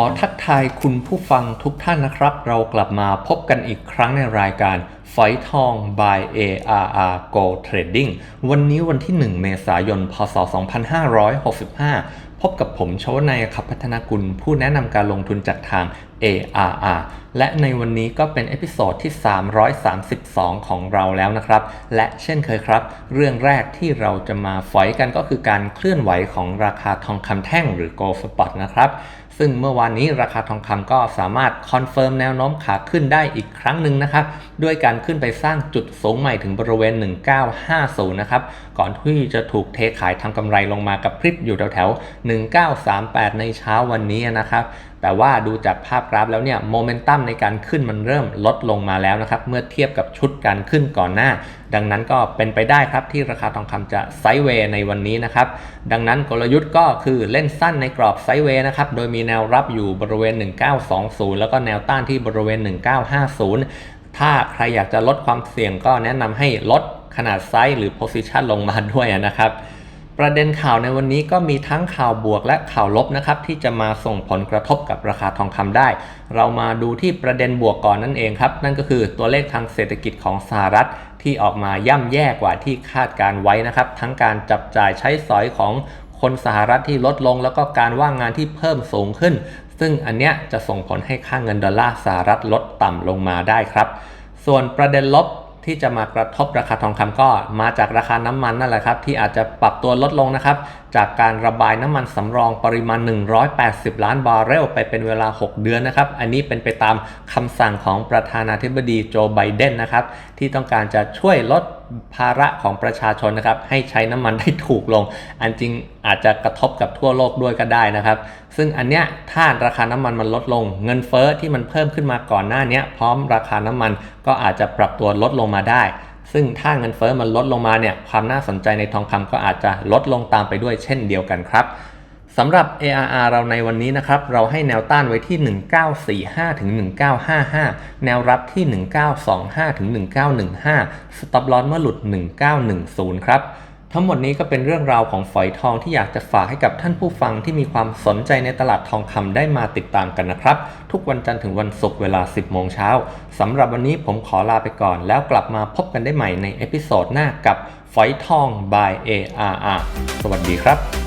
อทักทายคุณผู้ฟังทุกท่านนะครับ เรากลับมาพบกันอีกครั้งในรายการไฟทอง by ARR Go Trading วันนี้วันที่ 1 เมษายน พศ 2565 พบกับผมชวนายขับพัฒนากุลผู้แนะนำการลงทุนจากทาง ARR และในวันนี้ก็เป็นเอพิโซดที่ 332 ของเราแล้วนะครับ และเช่นเคยครับ เรื่องแรกที่เราจะมาฝอยกันก็คือการเคลื่อนไหวของราคาทองคำแท่งหรือ Gold Spot นะครับ ซึ่งเมื่อวานนี้ราคาทองคำก็สามารถคอนเฟิร์มแนวโน้มขาขึ้นได้อีกครั้งหนึ่งนะครับ ด้วยการขึ้นไปสร้างจุดสูงใหม่ถึงบริเวณ 1950 นะครับ ก่อนที่จะถูกเทขายทำกำไรลงมากับพริบอยู่แถวๆ 1938 ในเช้าวันนี้นะครับ แต่ว่าดูจากภาพกราฟแล้วเนี่ยโมเมนตัมในการขึ้นมันเริ่มลดลงมาแล้วนะครับ เมื่อเทียบกับชุดการขึ้นก่อนหน้า ดังนั้นก็เป็นไปได้ครับที่ราคาทองคำจะไซด์เวย์ในวันนี้นะครับ ดังนั้นกลยุทธ์ก็คือเล่นสั้นในกรอบไซด์เวย์นะครับ โดยมีแนวรับอยู่บริเวณ 1920 แล้วก็แนวต้านที่บริเวณ 1950 ถ้าใครอยากจะลดความเสี่ยงก็แนะนำให้ลดขนาดไซส์หรือ position ลงมาด้วยนะครับ ประเด็นข่าวในวันนี้ก็มีทั้งข่าวบวกและข่าวลบนะครับที่จะมาส่งผลกระทบกับราคาทองคำได้ เรามาดูที่ประเด็นบวกก่อนนั่นเองครับ นั่นก็คือตัวเลขทางเศรษฐกิจของสหรัฐที่ออกมาย่ำแย่กว่าที่คาดการไว้นะครับ ทั้งการจับจ่ายใช้สอยของคนสหรัฐที่ลดลง แล้วก็การว่างงานที่เพิ่มสูงขึ้น ซึ่งอันเนี้ยจะส่งผลให้ค่าเงินดอลลาร์สหรัฐลดต่ำลงมาได้ครับ ส่วนประเด็นลบ ที่จะมากระทบราคาทองคำก็มาจากราคาน้ำมันนั่นแหละครับ ที่อาจจะปรับตัวลดลงนะครับ จากการระบายน้ำมันสำรองปริมาณ 180 ล้านบาร์เรลไปเป็นเวลา 6 เดือนนะครับ อันนี้เป็นไปตามคำสั่งของประธานาธิบดีโจไบเดนนะครับ ที่ต้องการจะช่วยลด ภาระของประชาชนนะครับ ให้ใช้น้ำมันได้ถูกลง อันจริงอาจจะกระทบกับทั่วโลกด้วยก็ได้นะครับ ซึ่งอันเนี้ยถ้าราคาน้ำมันมันลดลง เงินเฟ้อที่มันเพิ่มขึ้นมาก่อนหน้านี้พร้อมราคาน้ำมันก็อาจจะปรับตัวลดลงมาได้ ซึ่งถ้าเงินเฟ้อมันลดลงมาเนี่ยความน่าสนใจในทองคำก็อาจจะลดลงตามไปด้วยเช่นเดียวกันครับ สำหรับ ARR เราในวันนี้นะครับ เราให้แนวต้านไว้ที่ 1945ถึง1955 แนวรับที่ 1925ถึง1915 สต็อปลอสเมื่อหลุด 1910 ครับ ทั้งหมดนี้ก็เป็นเรื่องราวของฝอยทองที่อยากจะฝากให้กับท่านผู้ฟังที่มีความสนใจในตลาดทองคำได้มาติดตามกันนะครับ ทุกวันจันทร์ถึงวันศุกร์เวลา 10 โมงเช้าสำหรับวันนี้ผมขอลาไปก่อน แล้วกลับมาพบกันได้ใหม่ในเอพิโซดหน้ากับฝอยทอง by ARR สวัสดีครับ